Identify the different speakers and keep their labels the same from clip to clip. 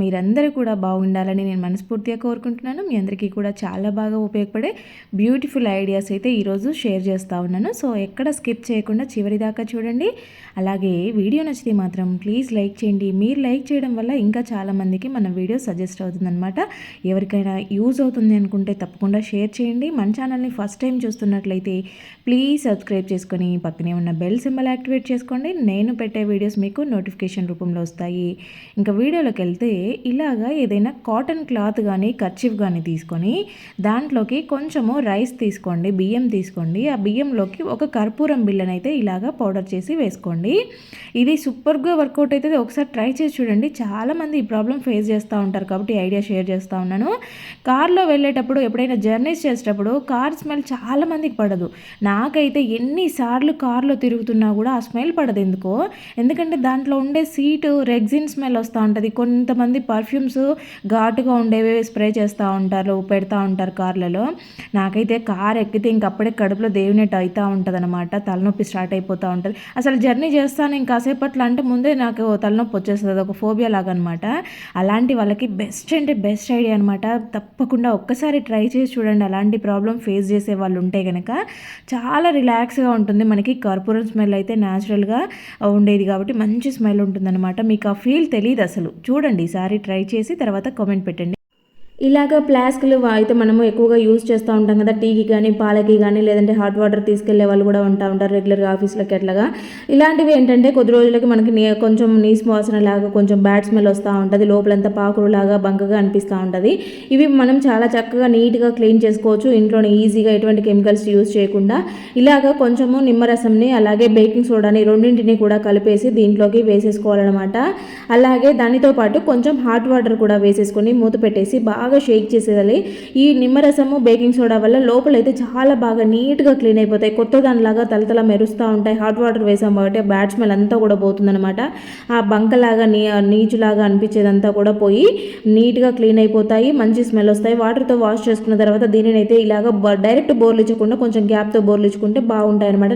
Speaker 1: మీరందరూ కూడా బాగుండాలని నేను మనస్ఫూర్తిగా కోరుకుంటున్నాను. మీ అందరికీ కూడా చాలా బాగా ఉపయోగపడే బ్యూటిఫుల్ ఐడియాస్ అయితే ఈరోజు షేర్ చేస్తూ ఉన్నాను. సో ఎక్కడ స్కిప్ చేయకుండా చివరి దాకా చూడండి. అలాగే వీడియో నచ్చితే మాత్రం ప్లీజ్ లైక్ చేయండి. మీరు లైక్ చేయడం వల్ల ఇంకా చాలామందికి మన వీడియో సజెస్ట్ అవుతుందన్నమాట. ఎవరికైనా యూజ్ అవుతుంది అనుకుంటే తప్పకుండా షేర్ చేయండి. మన ఛానల్ని ఫస్ట్ టైం చూస్తున్నట్లయితే ప్లీజ్ సబ్స్క్రైబ్ చేసుకొని పక్కనే ఉన్న బెల్ సింబల్ యాక్టివేట్ చేసుకోండి. నేను పెట్టే వీడియోస్ మీకు నోటిఫికేషన్ రూపంలో వస్తాయి. ఇంకా వీడియోలోకి వెళ్తే ఇలాగా ఏదైనా కాటన్ క్లాత్ కానీ కర్చీఫ్ కానీ తీసుకొని దాంట్లోకి కొంచెము రైస్ తీసుకోండి బియ్యం తీసుకోండి. ఆ బియ్యంలోకి ఒక కర్పూరం బిళ్ళనైతే ఇలాగా పౌడర్ చేసి వేసుకోండి. ఇది సూపర్గా వర్కౌట్ అయితే ఒకసారి ట్రై చేసి చూడండి. చాలామంది ఈ ప్రాబ్లం ఫేస్ చేస్తూ ఉంటారు కాబట్టి ఐడియా షేర్ చేస్తూ ఉన్నాను. కార్లో వెళ్ళేటప్పుడు ఎప్పుడైనా జర్నీస్ చేసేటప్పుడు కార్ స్మెల్ చాలా మందికి పడదు. నాకైతే ఎన్నిసార్లు కార్లో తిరుగుతున్నా కూడా ఆ స్మెల్ పడదు ఎందుకో? ఎందుకంటే దాంట్లో ఉండే సీటు రెగ్జిన్ స్మెల్ వస్తూ ఉంటుంది. కొంతమంది కొంతమంది పర్ఫ్యూమ్స్ ఘాటుగా ఉండేవి స్ప్రే చేస్తూ ఉంటారు పెడతా ఉంటారు కార్లలో. నాకైతే కార్ ఎక్కితే ఇంకప్పుడే కడుపులో దేవునట్టు అవుతూ ఉంటుంది అనమాట తలనొప్పి స్టార్ట్ అయిపోతూ ఉంటుంది. అసలు జర్నీ చేస్తాను ఇంకాసేపట్లో అంటే ముందే నాకు తలనొప్పి వచ్చేస్తుంది. ఒక ఫోబియా లాగా అనమాట అలాంటి వాళ్ళకి బెస్ట్ అంటే బెస్ట్ ఐడియా అనమాట తప్పకుండా ఒక్కసారి ట్రై చేసి చూడండి. అలాంటి ప్రాబ్లం ఫేస్ చేసే వాళ్ళు ఉంటే కనుక చాలా రిలాక్స్గా ఉంటుంది. మనకి కర్పూరం స్మెల్ అయితే న్యాచురల్గా ఉండేది కాబట్టి మంచి స్మెల్ ఉంటుందన్నమాట. మీకు ఆ ఫీల్ తెలియదు అసలు. చూడండి ఈసారి ఒకసారి ట్రై చేసి తర్వాత కామెంట్ పెట్టండి. ఇలాగ ఫ్లాస్క్లు అయితే మనము ఎక్కువగా యూజ్ చేస్తూ ఉంటాం కదా టీకి కానీ పాలకి కానీ లేదంటే హాట్ వాటర్ తీసుకెళ్ళే వాళ్ళు కూడా ఉంటా ఉంటారు రెగ్యులర్గా ఆఫీస్లోకి ఎట్లాగా ఇలాంటివి ఏంటంటే కొద్ది రోజులకి మనకి కొంచెం నీస్ వాసన లాగా కొంచెం బ్యాడ్ స్మెల్ వస్తూ ఉంటుంది లోపలంతా పాకురు లాగా బంకగా అనిపిస్తూ ఉంటుంది. ఇవి మనం చాలా చక్కగా నీట్గా క్లీన్ చేసుకోవచ్చు ఇంట్లోనే ఈజీగా ఎటువంటి కెమికల్స్ యూజ్ చేయకుండా. ఇలాగ కొంచెము నిమ్మరసంని అలాగే బేకింగ్ సోడాని రెండింటిని కూడా కలిపేసి దీంట్లోకి వేసేసుకోవాలన్నమాట. అలాగే దానితో పాటు కొంచెం హాట్ వాటర్ కూడా వేసేసుకొని మూత పెట్టేసి బాగా బాగా షేక్ చేసేయాలి. ఈ నిమ్మరసము బేకింగ్ సోడా వల్ల లోపలైతే చాలా బాగా నీట్గా క్లీన్ అయిపోతాయి. కొత్త దానిలాగా తలతల మెరుస్తూ ఉంటాయి. హాట్ వాటర్ వేసాం కాబట్టి బ్యాడ్ స్మెల్ అంతా కూడా పోతుందనమాట ఆ బంకలాగా నీ నీచులాగా అనిపించేదంతా కూడా పోయి నీట్గా క్లీన్ అయిపోతాయి. మంచి స్మెల్ వస్తాయి. వాటర్తో వాష్ చేసుకున్న తర్వాత దీనిని అయితే ఇలాగ డైరెక్ట్ బోర్లు ఇచ్చకుండా కొంచెం గ్యాప్తో బోర్లు ఇచ్చుకుంటే బాగుంటాయి అనమాట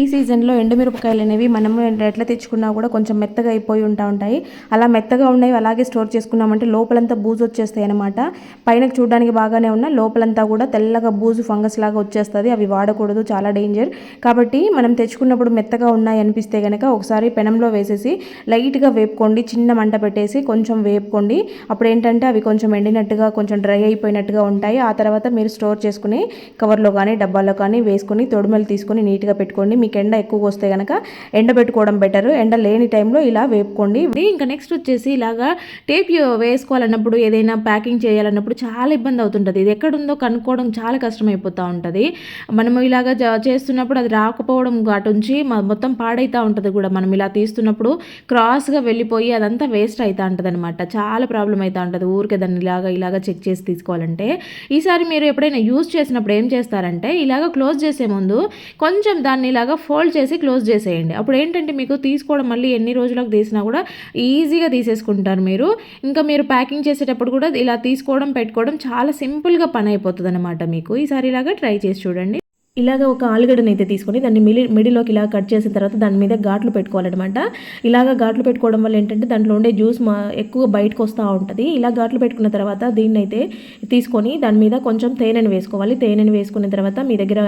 Speaker 1: ఈ సీజన్లో ఎండుమిరపకాయలు అనేవి మనము ఎట్లా తెచ్చుకున్నా కూడా కొంచెం మెత్తగా అయిపోయి ఉంటా ఉంటాయి. అలా మెత్తగా ఉన్నాయి అలాగే స్టోర్ చేసుకున్నామంటే లోపలంతా బూజు వచ్చేస్తాయి అనమాట పైన చూడడానికి బాగానే ఉన్న లోపలంతా కూడా తెల్లగా బూజు ఫంగస్ లాగా వచ్చేస్తుంది. అవి వాడకూడదు చాలా డేంజర్. కాబట్టి మనం తెచ్చుకున్నప్పుడు మెత్తగా ఉన్నాయి అనిపిస్తే కనుక ఒకసారి పెనంలో వేసేసి లైట్గా వేపుకోండి చిన్న మంట పెట్టేసి కొంచెం వేపుకోండి. అప్పుడు ఏంటంటే అవి కొంచెం ఎండినట్టుగా కొంచెం డ్రై అయిపోయినట్టుగా ఉంటాయి. ఆ తర్వాత మీరు స్టోర్ చేసుకుని కవర్లో కానీ డబ్బాలో కానీ వేసుకొని తొడుమలు తీసుకొని నీట్గా పెట్టుకోండి. మీకు ఎండ ఎక్కువగా వస్తే కనుక ఎండబెట్టుకోవడం బెటర్ ఎండ లేని టైంలో ఇలా వేపుకోండి. ఇంకా నెక్స్ట్ వచ్చేసి ఇలాగా టేప్ వేసుకోవాలన్నప్పుడు ఏదైనా ప్యాకింగ్ చేయాలన్నప్పుడు చాలా ఇబ్బంది అవుతుంటుంది. ఇది ఎక్కడుందో కనుక్కోవడం చాలా కష్టమైపోతూ ఉంటుంది. మనము ఇలాగ చేస్తున్నప్పుడు అది రాకపోవడం ఉంచి మొత్తం పాడైతూ ఉంటుంది కూడా. మనం ఇలా తీస్తున్నప్పుడు క్రాస్గా వెళ్ళిపోయి అదంతా వేస్ట్ అవుతూ ఉంటుంది అనమాట చాలా ప్రాబ్లం అవుతూ ఉంటుంది. ఊరికే దాన్ని ఇలాగా ఇలాగ చెక్ చేసి తీసుకోవాలంటే. ఈసారి మీరు ఎప్పుడైనా యూజ్ చేసినప్పుడు ఏం చేస్తారంటే ఇలాగ క్లోజ్ చేసే ముందు కొంచెం దాన్ని ఇలాగ ఇలాగా ఫోల్డ్ చేసి క్లోజ్ చేసేయండి. అప్పుడు ఏంటంటే మీకు తీసుకోవడం మళ్ళీ ఎన్ని రోజులకు తీసినా కూడా ఈజీగా తీసేసుకుంటారు మీరు. ఇంకా మీరు ప్యాకింగ్ చేసేటప్పుడు కూడా ఇలా తీసుకోవడం పెట్టుకోవడం చాలా సింపుల్గా పని అయిపోతుంది అనమాట మీకు. ఈసారి ఇలాగా ట్రై చేసి చూడండి. ఇలాగ ఒక ఆలుగడ్డను అయితే తీసుకొని దాన్ని మిడి మిడిలోకి ఇలా కట్ చేసిన తర్వాత దాని మీద ఘాట్లు పెట్టుకోవాలన్నమాట. ఇలాగ ఘాట్లు పెట్టుకోవడం వల్ల ఏంటంటే దాంట్లో ఉండే జ్యూస్ మా ఎక్కువ బయటకు వస్తూ ఉంటుంది. ఇలా ఘాట్లు పెట్టుకున్న తర్వాత దీన్ని అయితే తీసుకొని దాని మీద కొంచెం తేనెను వేసుకోవాలి. తేనెను వేసుకున్న తర్వాత మీ దగ్గర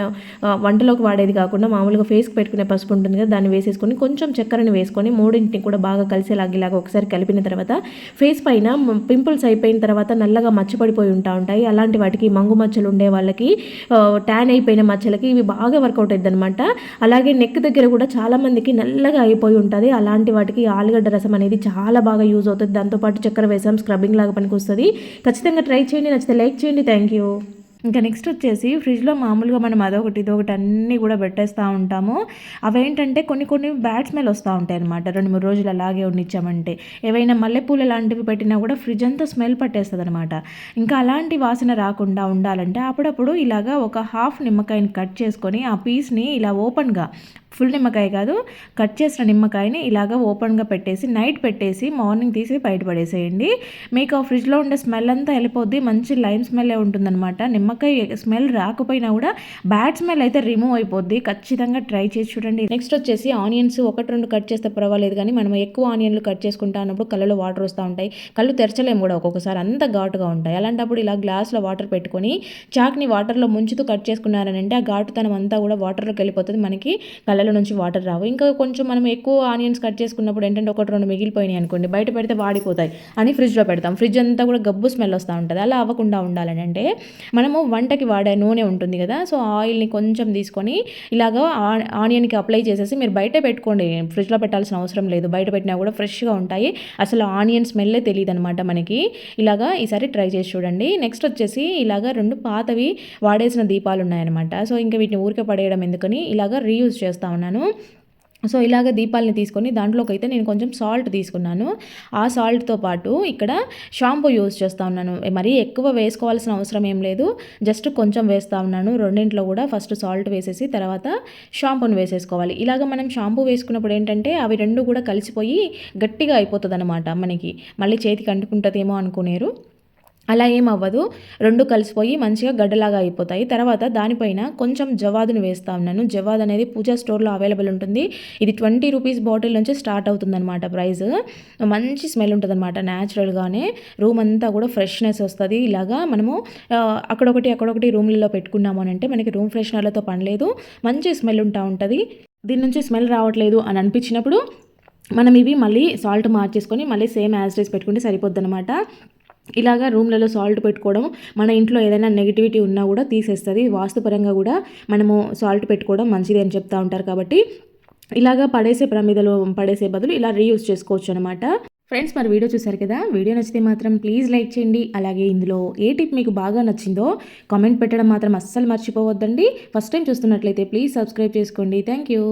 Speaker 1: వంటలోకి వాడేది కాకుండా మామూలుగా ఫేస్కి పెట్టుకునే పసుపు ఉంటుంది కదా దాన్ని వేసేసుకొని కొంచెం చక్కెరని వేసుకొని మూడింటిని కూడా బాగా కలిసేలాగా ఇలాగ ఒకసారి కలిపిన తర్వాత ఫేస్ పైన పింపుల్స్ అయిపోయిన తర్వాత నల్లగా మచ్చపడిపోయి ఉంటా ఉంటాయి. అలాంటి వాటికి మంగు మచ్చలు ఉండే వాళ్ళకి ట్యాన్ అయిపోయిన మచ్చలు వాళ్ళకి ఇవి బాగా వర్కౌట్ అవుతుంది అనమాట అలాగే నెక్ దగ్గర కూడా చాలామందికి నల్లగా అయిపోయి ఉంటుంది. అలాంటి వాటికి ఆలుగడ్డ రసం అనేది చాలా బాగా యూజ్ అవుతుంది. దాంతోపాటు చక్కెర వేసాం స్క్రబ్బింగ్ లాగా పనికి వస్తుంది ఖచ్చితంగా ట్రై చేయండి. నచ్చితే లైక్ చేయండి. థ్యాంక్ యూ ఇంకా నెక్స్ట్ వచ్చేసి ఫ్రిడ్జ్లో మామూలుగా మనం అదొకటి ఇదొకటి అన్నీ కూడా పెట్టేస్తూ ఉంటాము. అవేంటంటే కొన్ని కొన్ని బ్యాడ్ స్మెల్ వస్తూ ఉంటాయి అనమాట రెండు మూడు రోజులు అలాగే ఉండిచ్చామంటే. ఏవైనా మల్లెపూలు లాంటివి పెట్టినా కూడా ఫ్రిడ్జ్ అంతా స్మెల్ పట్టేస్తుంది అనమాట ఇంకా అలాంటి వాసన రాకుండా ఉండాలంటే అప్పుడప్పుడు ఇలాగా ఒక హాఫ్ నిమ్మకాయని కట్ చేసుకొని ఆ పీస్ని ఇలా ఓపెన్గా ఫుల్ నిమ్మకాయ కాదు కట్ చేసిన నిమ్మకాయని ఇలాగ ఓపెన్గా పెట్టేసి నైట్ పెట్టేసి మార్నింగ్ తీసి బయట పడేసేయండి. మీకు ఆ ఫ్రిడ్జ్లో ఉండే స్మెల్ అంతా వెళ్ళిపోద్ది. మంచి లైమ్ స్మెల్ ఉంటుందన్నమాట. నిమ్మకాయ స్మెల్ రాకపోయినా కూడా బ్యాడ్ స్మెల్ అయితే రిమూవ్ అయిపోద్ది. ఖచ్చితంగా ట్రై చేసి చూడండి. నెక్స్ట్ వచ్చేసి ఆనియన్స్ ఒకటి రెండు కట్ చేస్తే పర్వాలేదు కానీ మనం ఎక్కువ ఆనియన్లు కట్ చేసుకుంటా అన్నప్పుడు కళ్ళలో వాటర్ వస్తూ ఉంటాయి. కళ్ళు తెరచలేము కూడా ఒక్కొక్కసారి. అంత ఘాటుగా ఉంటాయి. అలాంటప్పుడు ఇలా గ్లాస్లో వాటర్ పెట్టుకొని చాక్ని వాటర్లో ముంచుతూ కట్ చేసుకున్నారని అంటే ఆ ఘాటుతనం అంతా కూడా వాటర్లోకి వెళ్ళిపోతుంది. మనకి కళ్ళలో నుంచి వాటర్ రావు. ఇంకా కొంచెం మనం ఎక్కువ ఆనియన్స్ కట్ చేసుకున్నప్పుడు ఏంటంటే ఒకటి రెండు మిగిలిపోయినాయి అనుకోండి బయట పెడితే వాడిపోతాయి అని ఫ్రిడ్జ్లో పెడతాం. ఫ్రిడ్జ్ అంతా కూడా గబ్బు స్మెల్ వస్తూ ఉంటుంది. అలా అవ్వకుండా ఉండాలని అంటే మనము వంటకి వాడే నూనె ఉంటుంది కదా సో ఆయిల్ని కొంచెం తీసుకొని ఇలాగా ఆ- ఆనియన్కి అప్లై చేసేసి మీరు బయట పెట్టుకోండి. ఫ్రిడ్జ్లో పెట్టాల్సిన అవసరం లేదు. బయట పెట్టినా కూడా ఫ్రెష్గా ఉంటాయి. అసలు ఆనియన్ స్మెల్లే తెలియదు అనమాట మనకి. ఇలాగా ఈసారి ట్రై చేసి చూడండి. నెక్స్ట్ వచ్చేసి ఇలాగా రెండు పాతవి వాడేసిన దీపాలు ఉన్నాయన్నమాట. సో ఇంకా వీటిని ఊరికే పడేయడం ఎందుకని ఇలాగా రీయూజ్ చేస్తాం ఉన్నాను. సో ఇలాగ దీపాలని తీసుకొని దాంట్లోకి అయితే నేను కొంచెం సాల్ట్ తీసుకున్నాను. ఆ సాల్ట్తో పాటు ఇక్కడ షాంపూ యూజ్ చేస్తూ ఉన్నాను. మరీ ఎక్కువ వేసుకోవాల్సిన అవసరం ఏం లేదు. జస్ట్ కొంచెం వేస్తూ ఉన్నాను. రెండింట్లో కూడా ఫస్ట్ సాల్ట్ వేసేసి తర్వాత షాంపూని వేసేసుకోవాలి. ఇలాగ మనం షాంపూ వేసుకున్నప్పుడు ఏంటంటే అవి రెండు కూడా కలిసిపోయి గట్టిగా అయిపోతుంది అనమాట మనకి మళ్ళీ చేతికి అంటుకుంటుందేమో అనుకునేరు. అలా ఏం అవ్వదు. రెండు కలిసిపోయి మంచిగా గడ్డలాగా అయిపోతాయి. తర్వాత దానిపైన కొంచెం జవాదును వేస్తా ఉన్నాను జవాద్ అనేది పూజా స్టోర్లో అవైలబుల్ ఉంటుంది. ఇది ట్వంటీ రూపీస్ బాటిల్ నుంచి స్టార్ట్ అవుతుందన్నమాట ప్రైస్. మంచి స్మెల్ ఉంటుంది అనమాట న్యాచురల్గానే. రూమ్ అంతా కూడా ఫ్రెష్నెస్ వస్తుంది. ఇలాగా మనము అక్కడొకటి అక్కడొకటి రూమ్లలో పెట్టుకున్నాము అని అంటే మనకి రూమ్ ఫ్రెషనర్లతో పని లేదు. మంచి స్మెల్ ఉంటా ఉంటుంది. దీని నుంచి స్మెల్ రావట్లేదు అని అనిపించినప్పుడు మనం ఇవి మళ్ళీ సాల్ట్ మార్చేసుకొని మళ్ళీ సేమ్ యాజ్ డేస్ పెట్టుకుంటే సరిపోద్ది అనమాట ఇలాగా రూమ్లలో సాల్ట్ పెట్టుకోవడం మన ఇంట్లో ఏదైనా నెగిటివిటీ ఉన్నా కూడా తీసేస్తుంది. వాస్తుపరంగా కూడా మనము సాల్ట్ పెట్టుకోవడం మంచిది అని చెప్తా ఉంటారు కాబట్టి ఇలాగా పడేసే ప్రమిదలో పడేసే బదులు ఇలా రీయూజ్ చేసుకోవచ్చు అనమాట ఫ్రెండ్స్ మరి వీడియో చూసారు కదా? వీడియో నచ్చితే మాత్రం ప్లీజ్ లైక్ చేయండి. అలాగే ఇందులో ఏ టిప్ మీకు బాగా నచ్చిందో కామెంట్ పెట్టడం మాత్రం అస్సలు మర్చిపోవద్దండి. ఫస్ట్ టైం చూస్తున్నట్లయితే ప్లీజ్ సబ్స్క్రైబ్ చేసుకోండి. Thank you.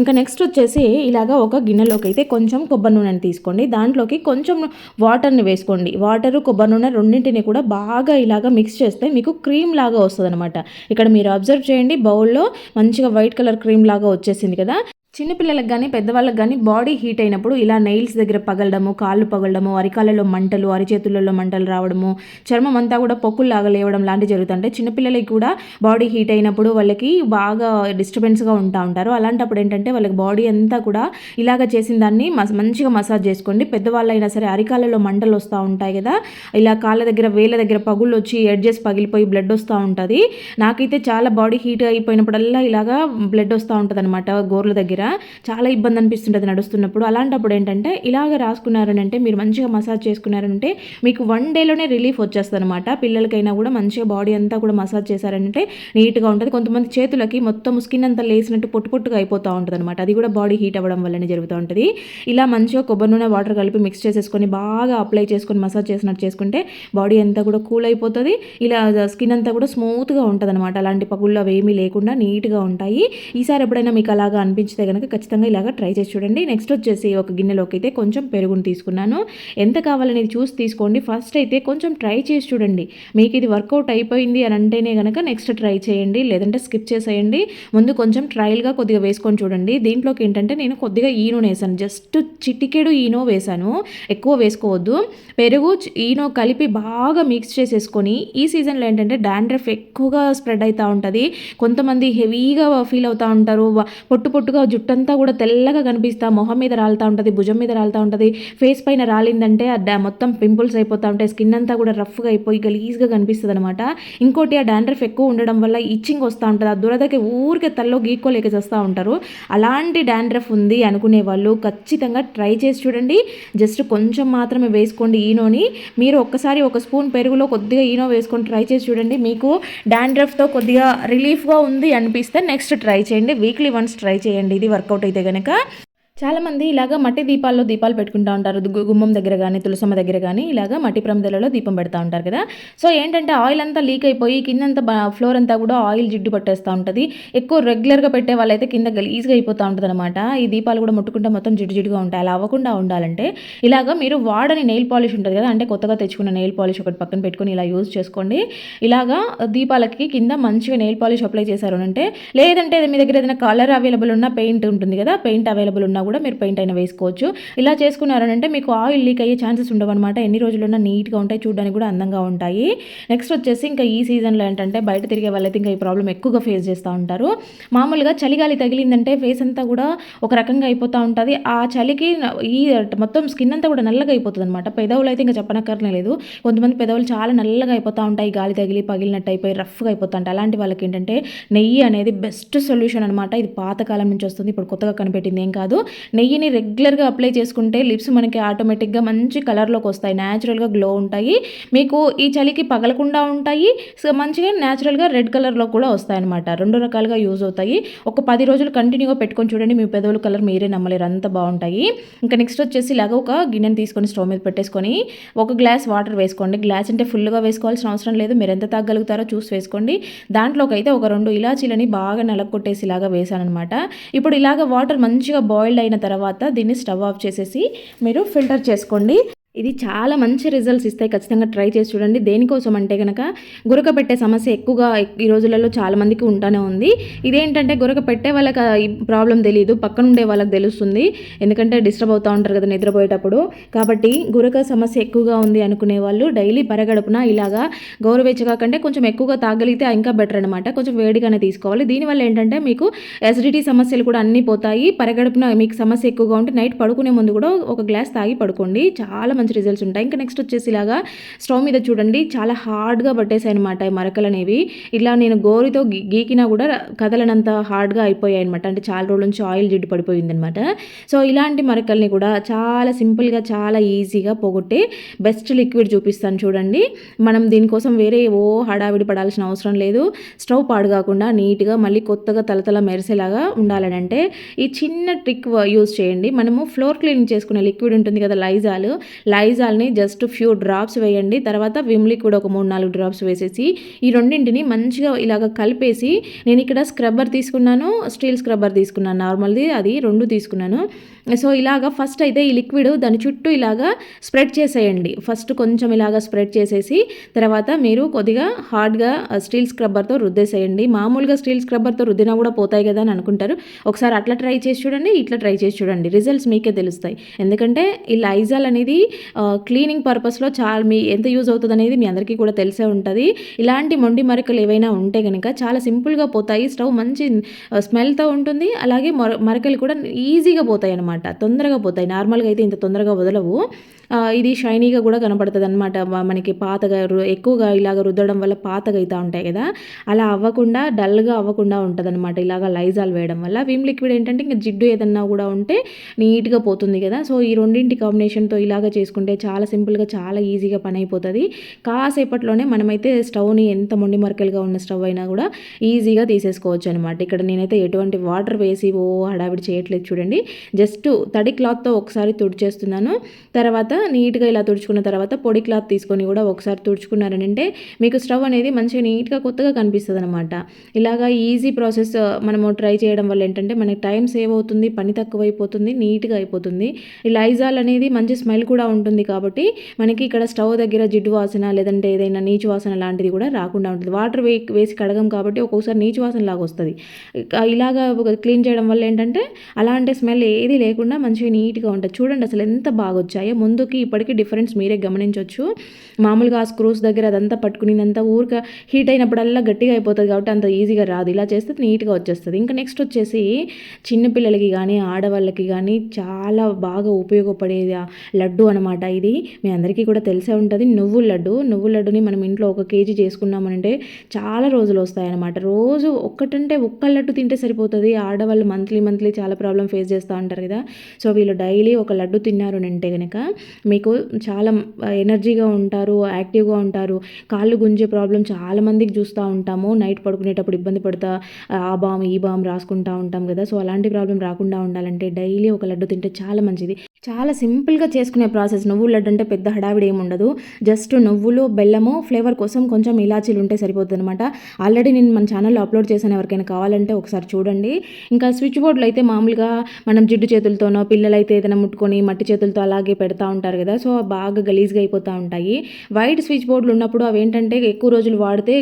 Speaker 1: ఇంకా నెక్స్ట్ వచ్చేసి ఇలాగా ఒక గిన్నెలోకి అయితే కొంచెం కొబ్బరి నూనెని తీసుకోండి. దాంట్లోకి కొంచెం వాటర్ని వేసుకోండి. వాటర్ కొబ్బరి నూనె రెండింటిని కూడా బాగా ఇలాగా మిక్స్ చేస్తే మీకు క్రీమ్ లాగా వస్తుంది అనమాట ఇక్కడ మీరు అబ్జర్వ్ చేయండి బౌల్లో మంచిగా వైట్ కలర్ క్రీమ్ లాగా వచ్చేసింది కదా. చిన్నపిల్లలకు కానీ పెద్దవాళ్ళకి కానీ బాడీ హీట్ అయినప్పుడు ఇలా నెయిల్స్ దగ్గర పగలడము కాళ్ళు పగలడము అరికాళ్ళలో మంటలు అరిచేతులలో మంటలు రావడము చర్మం అంతా కూడా పొక్కుల్లాగా లేవడం లాంటివి జరుగుతుంటాయి. చిన్నపిల్లలకి కూడా బాడీ హీట్ అయినప్పుడు వాళ్ళకి బాగా డిస్టర్బెన్స్గా ఉంటా ఉంటారు. అలాంటప్పుడు ఏంటంటే వాళ్ళకి బాడీ అంతా కూడా ఇలాగ చేసిన దాన్ని మంచిగా మసాజ్ చేసుకోండి. పెద్దవాళ్ళైనా సరే అరికాళ్ళలో మంటలు వస్తూ ఉంటాయి కదా ఇలా కాళ్ళ దగ్గర వేళ్ళ దగ్గర పగుళ్ళు వచ్చి ఎడ్జెస్ పగిలిపోయి బ్లడ్ వస్తూ ఉంటుంది. నాకైతే చాలా బాడీ హీట్ అయిపోయినప్పుడల్లా ఇలాగా బ్లడ్ వస్తూ ఉంటుంది అనమాట గోర్ల దగ్గర. చాలా ఇబ్బంది అనిపిస్తుంటుంది నడుస్తున్నప్పుడు. అలాంటప్పుడు ఏంటంటే ఇలాగ రాసుకున్నారని అంటే మీరు మంచిగా మసాజ్ చేసుకున్నారంటే మీకు వన్ డేలోనే రిలీఫ్ వచ్చేస్తుంది అనమాట పిల్లలకైనా కూడా మంచిగా బాడీ అంతా కూడా మసాజ్ చేశారంటే నీట్గా ఉంటుంది. కొంతమంది చేతులకి మొత్తం స్కిన్ అంతా లేసినట్టు పొట్టు పొట్టుగా అయిపోతూ ఉంటుంది అనమాట అది కూడా బాడీ హీట్ అవ్వడం వల్లనే జరుగుతూ ఉంటుంది. ఇలా మంచిగా కొబ్బరి నూనె వాటర్ కలిపి మిక్స్ చేసేసుకొని బాగా అప్లై చేసుకొని మసాజ్ చేసినట్టు చేసుకుంటే బాడీ అంతా కూడా కూల్ అయిపోతుంది. ఇలా స్కిన్ అంతా కూడా స్మూత్గా ఉంటుంది అనమాట అలాంటి పగుళ్ళు అవి ఏమీ లేకుండా నీట్గా ఉంటాయి. ఈసారి ఎప్పుడైనా మీకు అలాగా అనిపించితే కనుక ఖచ్చితంగా ఇలాగ ట్రై చేసి చూడండి. నెక్స్ట్ వచ్చేసి ఒక గిన్నెలోకి అయితే కొంచెం పెరుగుని తీసుకున్నాను. ఎంత కావాలనేది చూసి తీసుకోండి. ఫస్ట్ అయితే కొంచెం ట్రై చేసి చూడండి. మీకు ఇది వర్కౌట్ అయిపోయింది అని అంటేనే కనుక నెక్స్ట్ ట్రై చేయండి. లేదంటే స్కిప్ చేసేయండి. ముందు కొంచెం ట్రయల్గా కొద్దిగా వేసుకొని చూడండి. దీంట్లోకి ఏంటంటే నేను కొద్దిగా ఈనో వేసాను జస్ట్ చిటికెడు ఈనో వేసాను. ఎక్కువ వేసుకోవద్దు. పెరుగు ఈనో కలిపి బాగా మిక్స్ చేసేసుకొని ఈ సీజన్లో ఏంటంటే డాండ్రఫ్ ఎక్కువగా స్ప్రెడ్ అవుతూ ఉంటుంది. కొంతమంది హెవీగా ఫీల్ అవుతూ ఉంటారు. పొట్టు పొట్టుగా జుట్టంతా కూడా తెల్లగా కనిపిస్తా మొహం మీద రాలుతూ ఉంటుంది భుజం మీద రాలుతూ ఉంటుంది. ఫేస్ పైన రాలిందంటే ఆ మొత్తం పింపుల్స్ అయిపోతూ ఉంటాయి. స్కిన్ అంతా కూడా రఫ్గా అయిపోయి గలీజ్గా కనిపిస్తుంది అనమాట ఇంకోటి ఆ డాండ్రఫ్ ఎక్కువ ఉండడం వల్ల ఇచ్చింగ్ వస్తూ ఉంటుంది. ఆ దురదకి ఊరికే తల్లో గీక్కోలేక చేస్తూ ఉంటారు. అలాంటి డాండ్రఫ్ ఉంది అనుకునే వాళ్ళు ఖచ్చితంగా ట్రై చేసి చూడండి. జస్ట్ కొంచెం మాత్రమే వేసుకోండి ఈనోని మీరు ఒక్కసారి ఒక స్పూన్ పెరుగులో కొద్దిగా ఈనో వేసుకొని ట్రై చేసి చూడండి. మీకు డాండ్రఫ్తో కొద్దిగా రిలీఫ్గా ఉంది అనిపిస్తే నెక్స్ట్ ట్రై చేయండి. వీక్లీ వన్స్ ట్రై చేయండి. ఇది వర్కౌట్ అయితే కనుక చాలామంది ఇలాగ మట్టి దీపాల్లో దీపాలు పెట్టుకుంటూ ఉంటారు. గుమ్మం దగ్గర కానీ తులసమ్మ దగ్గర కానీ ఇలాగ మట్టి ప్రమిదలలో దీపం పెడతా ఉంటారు కదా. సో ఏంటంటే ఆయిల్ అంతా లీక్ అయిపోయి కిందంతా ఫ్లోర్ అంతా కూడా ఆయిల్ జిడ్డు పట్టేస్తూ ఉంటుంది. ఎక్కువ రెగ్యులర్గా పెట్టే వాళ్ళైతే కింద గలీజ్గా అయిపోతూ ఉంటుంది అనమాట ఈ దీపాలు కూడా ముట్టుకుంటే మొత్తం జిడ్డు జిడ్డుగా ఉంటాయి. అలా అవ్వకుండా ఉండాలంటే ఇలాగ మీరు వాడని నెయిల్ పాలిష్ ఉంటుంది కదా. అంటే కొత్తగా తెచ్చుకున్న నెయిల్ పాలిష్ ఒకటి పక్కన పెట్టుకొని ఇలా యూజ్ చేసుకోండి. ఇలాగా దీపాలకి కింద మంచిగా నెయిల్ పాలిష్ అప్లై చేశారు అంటే లేదంటే మీ దగ్గర ఏదైనా కలర్ అవైలబుల్ ఉన్న పెయింట్ ఉంటుంది కదా పెయింట్ అవైలబుల్ ఉన్నా కూడా మీరు పెయింట్ అయినా వేసుకోవచ్చు. ఇలా చేసుకున్నారంటే మీకు ఆయిల్ లీక్ అయ్యే ఛాన్సెస్ ఉండవన్నమాట. ఎన్ని రోజులున్నా నీట్గా ఉంటాయి చూడడానికి కూడా అందంగా ఉంటాయి. నెక్స్ట్ వచ్చేసి ఇంకా ఈ సీజన్లో ఏంటంటే బయట తిరిగే వాళ్ళైతే ఇంకా ఈ ప్రాబ్లం ఎక్కువగా ఫేస్ చేస్తూ ఉంటారు. మామూలుగా చలిగాలి తగిలిందంటే ఫేస్ అంతా కూడా ఒక రకంగా అయిపోతూ ఉంటుంది. ఆ చలికి ఈ మొత్తం స్కిన్ అంతా కూడా నల్లగా అయిపోతుంది అనమాట పెదవులు అయితే ఇంకా చెప్పనక్కర్లే లేదు. కొంతమంది పెదవులు చాలా నల్లగా అయిపోతూ ఉంటాయి. గాలి తగిలి పగిలినట్టు అయిపోయి రఫ్గా అయిపోతూ ఉంటాయి. అలాంటి వాళ్ళకి ఏంటంటే నెయ్యి అనేది బెస్ట్ సొల్యూషన్ అనమాట ఇది పాతకాలం నుంచి వస్తుంది. ఇప్పుడు కొత్తగా కనిపెట్టింది ఏం కాదు. నెయ్యిని రెగ్యులర్గా అప్లై చేసుకుంటే లిప్స్ మనకి ఆటోమేటిక్గా మంచి కలర్లోకి వస్తాయి. న్యాచురల్గా గ్లో ఉంటాయి. మీకు ఈ చలికి పగలకుండా ఉంటాయి. సో మంచిగా న్యాచురల్గా రెడ్ కలర్లో కూడా వస్తాయి అనమాట రెండు రకాలుగా యూజ్ అవుతాయి. ఒక పది రోజులు కంటిన్యూగా పెట్టుకొని చూడండి. మీ పెదవుల కలర్ మీరే నమ్మలేరు. అంత బాగుంటాయి. ఇంకా నెక్స్ట్ వచ్చేసి ఇలాగ ఒక గిన్నెని తీసుకొని స్టవ్ మీద పెట్టేసుకొని ఒక గ్లాస్ వాటర్ వేసుకోండి. గ్లాస్ అంటే ఫుల్గా వేసుకోవాల్సిన అవసరం లేదు. మీరు ఎంత తాగలుగుతారో చూసి వేసుకోండి. దాంట్లోకి అయితే ఒక రెండు ఇలాచీలని బాగా నలగొట్టేసి ఇలాగా వేసానమాట ఇప్పుడు ఇలాగ వాటర్ మంచిగా బాయిల్డ్ అయిన తర్వాత దీన్ని స్టవ్ ఆఫ్ చేసేసి మీరు ఫిల్టర్ చేసుకోండి. ఇది చాలా మంచి రిజల్ట్స్ ఇస్తాయి. ఖచ్చితంగా ట్రై చేసి చూడండి. దేనికోసం అంటే కనుక గురక పెట్టే సమస్య ఎక్కువగా ఈ రోజులలో చాలా మందికి ఉంటానే ఉంది. ఇదేంటంటే గురక పెట్టే వాళ్ళకి ఈ ప్రాబ్లం తెలియదు పక్కన ఉండే వాళ్ళకి తెలుస్తుంది. ఎందుకంటే డిస్టర్బ్ అవుతూ ఉంటారు కదా నిద్రపోయేటప్పుడు. కాబట్టి గురక సమస్య ఎక్కువగా ఉంది అనుకునే వాళ్ళు డైలీ పరగడుపున ఇలాగా గౌరవేచ్చగా కంటే కొంచెం ఎక్కువగా తాగలిగితే ఇంకా బెటర్ అనమాట కొంచెం వేడిగానే తీసుకోవాలి. దీనివల్ల ఏంటంటే మీకు ఎసిడిటీ సమస్యలు కూడా అన్నీ పోతాయి. పరగడుపున మీకు సమస్య ఎక్కువగా ఉంటే నైట్ పడుకునే ముందు కూడా ఒక గ్లాస్ తాగి పడుకోండి. చాలా మంచి రిజల్ట్స్ ఉంటాయి. ఇంకా నెక్స్ట్ వచ్చేసి ఇలాగా స్టవ్ మీద చూడండి చాలా హార్డ్గా పట్టేసాయి అనమాట ఈ మరకలు అనేవి. ఇలా నేను గోరితో గీ- గీకినా కూడా కదలనంత హార్డ్గా అయిపోయాయి అనమాట అంటే చాలా రోజుల నుంచి ఆయిల్ జిడ్డు పడిపోయింది అనమాట సో ఇలాంటి మరకల్ని కూడా చాలా సింపుల్గా చాలా ఈజీగా పోగొట్టే బెస్ట్ లిక్విడ్ చూపిస్తాను చూడండి. మనం దీనికోసం వేరే ఓ హడావిడి పడాల్సిన అవసరం లేదు. స్టవ్ పాడు కాకుండా నీట్గా మళ్ళీ కొత్తగా తలతల మెరిసేలాగా ఉండాలని అంటే ఈ చిన్న ట్రిక్ యూజ్ చేయండి. మనము ఫ్లోర్ క్లీనింగ్ చేసుకునే లిక్విడ్ ఉంటుంది కదా లైజాల్ లైజాల్ని జస్ట్ ఫ్యూ డ్రాప్స్ వేయండి. తర్వాత విమ్ లిక్విడ్ ఒక మూడు నాలుగు డ్రాప్స్ వేసేసి ఈ రెండింటిని మంచిగా ఇలాగ కలిపేసి నేను ఇక్కడ స్క్రబ్బర్ తీసుకున్నాను స్టీల్ స్క్రబ్బర్ తీసుకున్నాను. నార్మల్ది అది రెండు తీసుకున్నాను. సో ఇలాగ ఫస్ట్ అయితే ఈ లిక్విడ్ దాని చుట్టూ ఇలాగా స్ప్రెడ్ చేసేయండి. ఫస్ట్ కొంచెం ఇలాగ స్ప్రెడ్ చేసేసి తర్వాత మీరు కొద్దిగా హార్డ్గా స్టీల్ స్క్రబ్బర్తో రుద్దేసేయండి. మామూలుగా స్టీల్ స్క్రబ్బర్తో రుద్దినా కూడా పోతాయి కదా అని అనుకుంటారు. ఒకసారి అట్లా ట్రై చేసి చూడండి ఇట్లా ట్రై చేసి చూడండి. రిజల్ట్స్ మీకే తెలుస్తాయి. ఎందుకంటే ఈ లైజాల్ అనేది క్లీనింగ్ పర్పస్లో చాలా మీ ఎంత యూజ్ అవుతుంది అనేది మీ అందరికీ కూడా తెలిసే ఉంటుంది. ఇలాంటి మొండి మరకలు ఏవైనా ఉంటే కనుక చాలా సింపుల్గా పోతాయి. స్టవ్ మంచి స్మెల్తో ఉంటుంది. అలాగే మర మరకలు కూడా ఈజీగా పోతాయి అనమాట తొందరగా పోతాయి. నార్మల్గా అయితే ఇంత తొందరగా వదలవు. ఇది షైనీగా కూడా కనపడుతుంది అనమాట మనకి పాతగా ఎక్కువగా ఇలాగ రుద్దడం వల్ల పాతగా అవుతూ ఉంటాయి కదా. అలా అవ్వకుండా డల్గా అవ్వకుండా ఉంటుంది అనమాట ఇలాగ లైజాల్ వేయడం వల్ల. విమ్ లిక్విడ్ ఏంటంటే ఇంకా జిడ్డు ఏదన్నా కూడా ఉంటే నీట్గా పోతుంది కదా. సో ఈ రెండింటి కాంబినేషన్తో ఇలాగ చేసుకుంటే చాలా సింపుల్గా చాలా ఈజీగా పని అయిపోతుంది. కాసేపట్లోనే మనమైతే స్టవ్ని ఎంత మొండి మరకలుగా ఉన్న స్టవ్ అయినా కూడా ఈజీగా తీసేసుకోవచ్చు అనమాట ఇక్కడ నేనైతే ఎటువంటి వాటర్ వేసి ఓ హడావిడి చేయట్లేదు చూడండి. జస్ట్ తడి క్లాత్తో ఒకసారి తుడిచేస్తున్నాను. తర్వాత నీట్గా ఇలా తుడుచుకున్న తర్వాత పొడి క్లాత్ తీసుకొని కూడా ఒకసారి తుడుచుకున్నారనంటే మీకు స్టవ్ అనేది మంచిగా నీట్గా కొత్తగా కనిపిస్తుంది అనమాట ఇలాగా ఈజీ ప్రాసెస్ మనము ట్రై చేయడం వల్ల ఏంటంటే మనకి టైం సేవ్ అవుతుంది పని తక్కువ అయిపోతుంది నీట్గా అయిపోతుంది. ఈ లైజాల్ అనేది మంచి స్మెల్ కూడా ఉంటుంది. ఉంటుంది కాబట్టి మనకి ఇక్కడ స్టవ్ దగ్గర జిడ్డు వాసన లేదంటే ఏదైనా నీచు వాసన లాంటిది కూడా రాకుండా ఉంటుంది. వాటర్ వే వేసి కడగం కాబట్టి ఒక్కొక్కసారి నీచు వాసన లాగా వస్తుంది. ఇలాగ ఇలాగా క్లీన్ చేయడం వల్ల ఏంటంటే అలాంటి స్మెల్ ఏది లేకుండా మంచిగా నీట్గా ఉంటుంది. చూడండి అసలు ఎంత బాగా వచ్చాయో ముందుకి ఇప్పటికీ డిఫరెన్స్ మీరే గమనించవచ్చు మామూలుగా ఆ స్క్రూస్ దగ్గర అదంతా పట్టుకునేదంతా ఊరిక హీట్ అయినప్పుడల్లా గట్టిగా అయిపోతుంది కాబట్టి అంత ఈజీగా రాదు. ఇలా చేస్తే నీట్గా వచ్చేస్తుంది. ఇంకా నెక్స్ట్ వచ్చేసి చిన్నపిల్లలకి కానీ ఆడవాళ్ళకి కానీ చాలా బాగా ఉపయోగపడేది ఆ లడ్డు అనమాట అనమాట ఇది. మీ అందరికీ కూడా తెలిసే ఉంటుంది. నువ్వుల లడ్డు నువ్వుల లడ్డుని మనం ఇంట్లో ఒక కేజీ చేసుకున్నామనంటే చాలా రోజులు వస్తాయన్నమాట. రోజు ఒక్కటంటే ఒక్క లడ్డు తింటే సరిపోతుంది. ఆడవాళ్ళు మంత్లీ మంత్లీ చాలా ప్రాబ్లం ఫేస్ చేస్తూ ఉంటారు కదా. సో వీళ్ళు డైలీ ఒక లడ్డు తిన్నారు అంటే కనుక మీకు చాలా ఎనర్జీగా ఉంటారు యాక్టివ్గా ఉంటారు. కాళ్ళు గుంజే ప్రాబ్లం చాలా మందికి చూస్తూ ఉంటాము. నైట్ పడుకునేటప్పుడు ఇబ్బంది పడతా ఆ బామ్ ఈ బామ్ రాసుకుంటూ ఉంటాం కదా. సో అలాంటి ప్రాబ్లం రాకుండా ఉండాలంటే డైలీ ఒక లడ్డు తింటే చాలా మంచిది. చాలా సింపుల్గా చేసుకునే ప్రాసెస్. నువ్వుల లడ్డు అంటే పెద్ద హడావిడి ఏమి ఉండదు. జస్ట్ నువ్వులు బెల్లము ఫ్లేవర్ కోసం కొంచెం ఇలాచీలు ఉంటే సరిపోతుంది అనమాట ఆల్రెడీ నేను మన ఛానల్లో అప్లోడ్ చేశాను. ఎవరికైనా కావాలంటే ఒకసారి చూడండి. ఇంకా స్విచ్ బోర్డులు అయితే మామూలుగా మనం జిడ్డు చేతులతోనో పిల్లలైతే ఏదైనా ముట్టుకొని మట్టి చేతులతో అలాగే పెడతా ఉంటారు కదా. సో బాగా గలీజ్గా అయిపోతూ ఉంటాయి. వైట్ స్విచ్ బోర్డులు ఉన్నప్పుడు అవి ఏంటంటే ఎక్కువ రోజులు వాడితే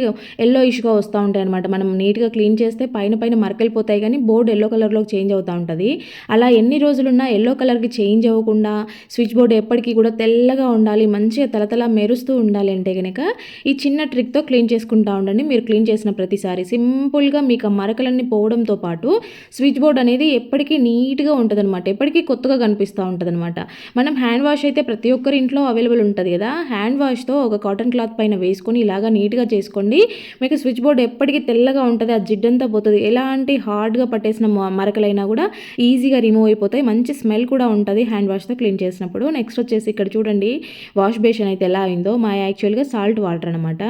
Speaker 1: ఎల్లో ఇష్యూగా వస్తూ ఉంటాయి అనమాట మనం నీట్గా క్లీన్ చేస్తే పైన పైన మరకలిపోతాయి కానీ బోర్డు ఎల్లో కలర్లోకి చేంజ్ అవుతూ ఉంటుంది. అలా ఎన్ని రోజులున్నా ఎల్లో కలర్కి చేంజ్ అవ్వకుండా స్విచ్ బోర్డు ఎప్పటికీ కూడా తెల్లగా ఉండాలి మంచిగా తలతల మెరుస్తూ ఉండాలి అంటే కనుక ఈ చిన్న ట్రిక్తో క్లీన్ చేసుకుంటా ఉండండి. మీరు క్లీన్ చేసిన ప్రతిసారి సింపుల్గా మీకు ఆ మరకలన్నీ పోవడంతో పాటు స్విచ్ బోర్డ్ అనేది ఎప్పటికీ నీట్గా ఉంటుంది అనమాట ఎప్పటికీ కొత్తగా కనిపిస్తూ ఉంటుందన్నమాట. మనం హ్యాండ్ వాష్ అయితే ప్రతి ఒక్కరి ఇంట్లో అవైలబుల్ ఉంటుంది కదా. హ్యాండ్ వాష్తో ఒక కాటన్ క్లాత్ పైన వేసుకొని ఇలాగా నీట్గా చేసుకోండి. మీకు స్విచ్ బోర్డ్ ఎప్పటికీ తెల్లగా ఉంటుంది ఆ జిడ్డంతా పోతుంది. ఎలాంటి హార్డ్గా పట్టేసిన మరకలైనా కూడా ఈజీగా రిమూవ్ అయిపోతాయి. మంచి స్మెల్ కూడా ఉంటుంది. హ్యాండ్ వాష్తో క్లీన్ చేసినప్పుడు నెక్స్ట్ వచ్చేసి ఇక్కడ చూడండి వాష్ బేషన్ అయితే ఎలా అయిందో. మా యాక్చువల్గా సాల్ట్ వాటర్ అనమాట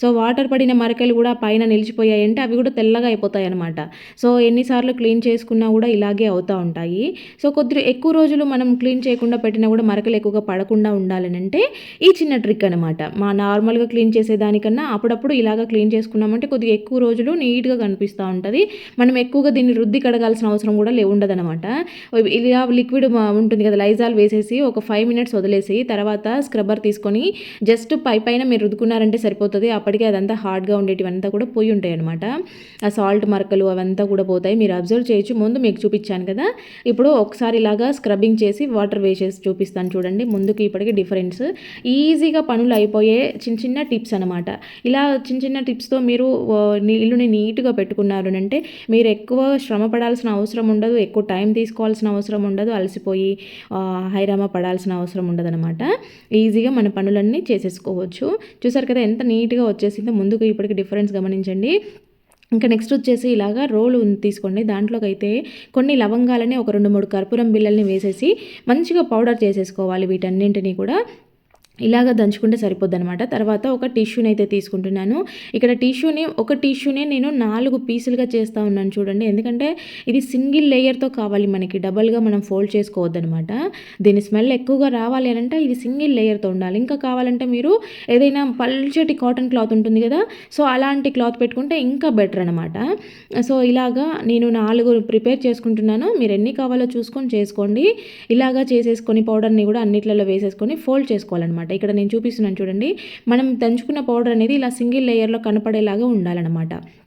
Speaker 1: సో వాటర్ పడిన మరకలు కూడా పైన నిలిచిపోయాయి అంటే అవి కూడా తెల్లగా అయిపోతాయి అనమాట సో ఎన్నిసార్లు క్లీన్ చేసుకున్నా కూడా ఇలాగే అవుతూ ఉంటాయి. సో కొద్ది ఎక్కువ రోజులు మనం క్లీన్ చేయకుండా పెట్టినా కూడా మరకలు ఎక్కువగా పడకుండా ఉండాలని అంటే ఈ చిన్న ట్రిక్ అనమాట మా నార్మల్గా క్లీన్ చేసేదానికన్నా అప్పుడప్పుడు ఇలాగా క్లీన్ చేసుకున్నామంటే కొద్దిగా ఎక్కువ రోజులు నీట్గా కనిపిస్తూ ఉంటుంది. మనం ఎక్కువగా దీన్ని రుద్ది కడగాల్సిన అవసరం కూడా లే ఇలా లిక్విడ్ ఉంటుంది కదా లైజాల్ వేసేసి ఒక ఫైవ్ మినిట్స్ వదిలేసి తర్వాత స్క్రబ్బర్ తీసుకొని జస్ట్ పై పైన మీరు రుద్దుకున్నారంటే సరిపోతుంది. అప్పటికే అదంతా హార్డ్గా ఉండేటివంతా కూడా పోయి ఉంటాయి అనమాట ఆ సాల్ట్ మరకలు అవంతా కూడా పోతాయి. మీరు అబ్జర్వ్ చేయొచ్చు. ముందు మీకు చూపించాను కదా. ఇప్పుడు ఒకసారి ఇలాగా స్క్రబ్బింగ్ చేసి వాటర్ వేసేసి చూపిస్తాను చూడండి. ముందుకు ఇప్పటికి డిఫరెన్స్ ఈజీగా పనులు అయిపోయే చిన్న చిన్న టిప్స్ అనమాట ఇలా చిన్న చిన్న టిప్స్తో మీరు నీళ్ళుని ఇల్లుని నీట్గా పెట్టుకున్నారు అంటే మీరు ఎక్కువ శ్రమ పడాల్సిన అవసరం ఉండదు. ఎక్కువ టైం తీసుకోవాల్సిన అవసరం ఉండదు. అలసిపోయి హైరామా పడాల్సిన అవసరం ఉండదనమాట ఈజీగా మన పనులన్నీ చేసేసుకోవచ్చు. చూసారు కదా ఎంత నీట్గా వచ్చేసిందో ముందుకు ఇప్పటికి డిఫరెన్స్ గమనించండి. ఇంకా నెక్స్ట్ వచ్చేసి ఇలాగా రోలు తీసుకోండి. దాంట్లోకి అయితే కొన్ని లవంగాలని ఒక రెండు మూడు కర్పూరం బిళ్ళల్ని వేసేసి మంచిగా పౌడర్ చేసేసుకోవాలి వీటన్నింటినీ కూడా. ఇలాగ దంచుకుంటే సరిపోద్ది అనమాట తర్వాత ఒక టిష్యూని అయితే తీసుకుంటున్నాను. ఇక్కడ టిష్యూని ఒక టిష్యూనే నేను నాలుగు పీసులుగా చేస్తూ ఉన్నాను చూడండి. ఎందుకంటే ఇది సింగిల్ లేయర్తో కావాలి మనకి. డబల్గా మనం ఫోల్డ్ చేసుకోవద్దనమాట దీని స్మెల్ ఎక్కువగా రావాలి అని అంటే ఇది సింగిల్ లేయర్తో ఉండాలి. ఇంకా కావాలంటే మీరు ఏదైనా పల్చటి కాటన్ క్లాత్ ఉంటుంది కదా సో అలాంటి క్లాత్ పెట్టుకుంటే ఇంకా బెటర్ అనమాట సో ఇలాగా నేను నాలుగు ప్రిపేర్ చేసుకుంటున్నాను. మీరు ఎన్ని కావాలో చూసుకొని చేసుకోండి. ఇలాగా చేసేసుకొని పౌడర్ని కూడా అన్నిట్లలో వేసేసుకొని ఫోల్డ్ చేసుకోవాలన్నమాట. ఇక్కడ నేను చూపిస్తున్నాను చూడండి. మనం దంచుకున్న పౌడర్ అనేది ఇలా సింగిల్ లేయర్లో కనపడేలాగా ఉండాలన్నమాట.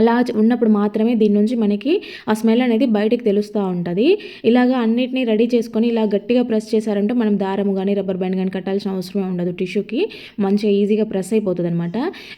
Speaker 1: అలా ఉన్నప్పుడు మాత్రమే దీని నుంచి మనకి ఆ స్మెల్ అనేది బయటకు తెలుస్తూ ఉంటుంది. ఇలాగా అన్నిటినీ రెడీ చేసుకొని ఇలా గట్టిగా ప్రెస్ చేశారంటే మనం దారం కానీ రబ్బర్ బ్యాండ్ కానీ కట్టాల్సిన అవసరమే ఉండదు. టిష్యూకి మంచిగా ఈజీగా ప్రెస్ అయిపోతుంది అనమాట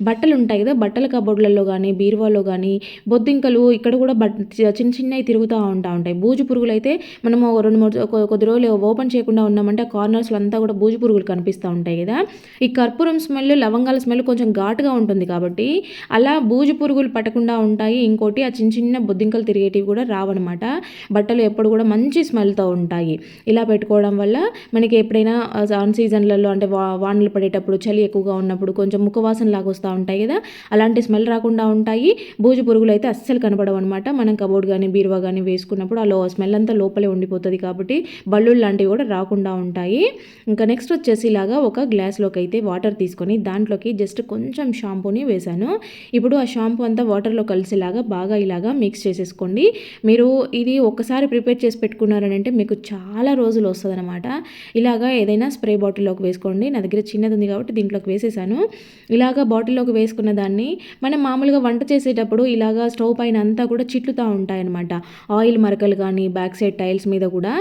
Speaker 1: బట్టలు ఉంటాయి కదా బట్టల కబోర్డులలో కానీ బీరువాలో కానీ బొద్దింకలు ఇక్కడ కూడా బట్ చిన్న చిన్నవి తిరుగుతూ ఉంటా ఉంటాయి. బూజు పురుగులు అయితే మనము ఒక రెండు మూడు కొద్ది రోజులు ఓపెన్ చేయకుండా ఉన్నామంటే కార్నర్స్లో అంతా కూడా బూజు పురుగులు కనిపిస్తూ ఉంటాయి కదా. ఈ కర్పూరం స్మెల్ లవంగాల స్మెల్ కొంచెం ఘాటుగా ఉంటుంది కాబట్టి అలా బూజు పురుగులు పట్టకుండా ఉంటాయి. ఇంకోటి ఆ చిన్న చిన్న బొద్దింకలు తిరిగేటివి కూడా రావన్నమాట. బట్టలు ఎప్పుడు కూడా మంచి స్మెల్తో ఉంటాయి. ఇలా పెట్టుకోవడం వల్ల మనకి ఎప్పుడైనా ఆన్ సీజన్లలో అంటే వా వానలు పడేటప్పుడు చలి ఎక్కువగా ఉన్నప్పుడు కొంచెం ముఖవాసన లాగా వస్తూ ఉంటాయి కదా. అలాంటి స్మెల్ రాకుండా ఉంటాయి. బూజు పురుగులు అయితే అస్సలు కనపడవు అనమాట మనం కబోర్డ్ కానీ బీరువా కానీ వేసుకున్నప్పుడు ఆ లో స్మెల్ అంతా లోపలే ఉండిపోతుంది కాబట్టి బళ్ళు లాంటివి కూడా రాకుండా ఉంటాయి. ఇంకా నెక్స్ట్ వచ్చేసి ఇలాగా ఒక గ్లాస్లోకి అయితే వాటర్ తీసుకొని దాంట్లోకి జస్ట్ కొంచెం షాంపూని వేశాను. ఇప్పుడు ఆ షాంపూ అంతా వాటర్ వాటర్లో కలిసేలాగా బాగా ఇలాగా మిక్స్ చేసేసుకోండి. మీరు ఇది ఒకసారి ప్రిపేర్ చేసి పెట్టుకున్నారంటే మీకు చాలా రోజులు వస్తుంది ఇలాగా ఏదైనా స్ప్రే బాటిల్లోకి వేసుకోండి. నా దగ్గర చిన్నది ఉంది కాబట్టి దీంట్లోకి వేసేసాను. ఇలాగా బాటిల్లోకి వేసుకున్న దాన్ని మనం మామూలుగా వంట చేసేటప్పుడు ఇలాగా స్టవ్ పైన అంతా కూడా చిట్లుతూ ఉంటాయన్నమాట. ఆయిల్ మరకలు కానీ బ్యాక్ సైడ్ టైల్స్ మీద కూడా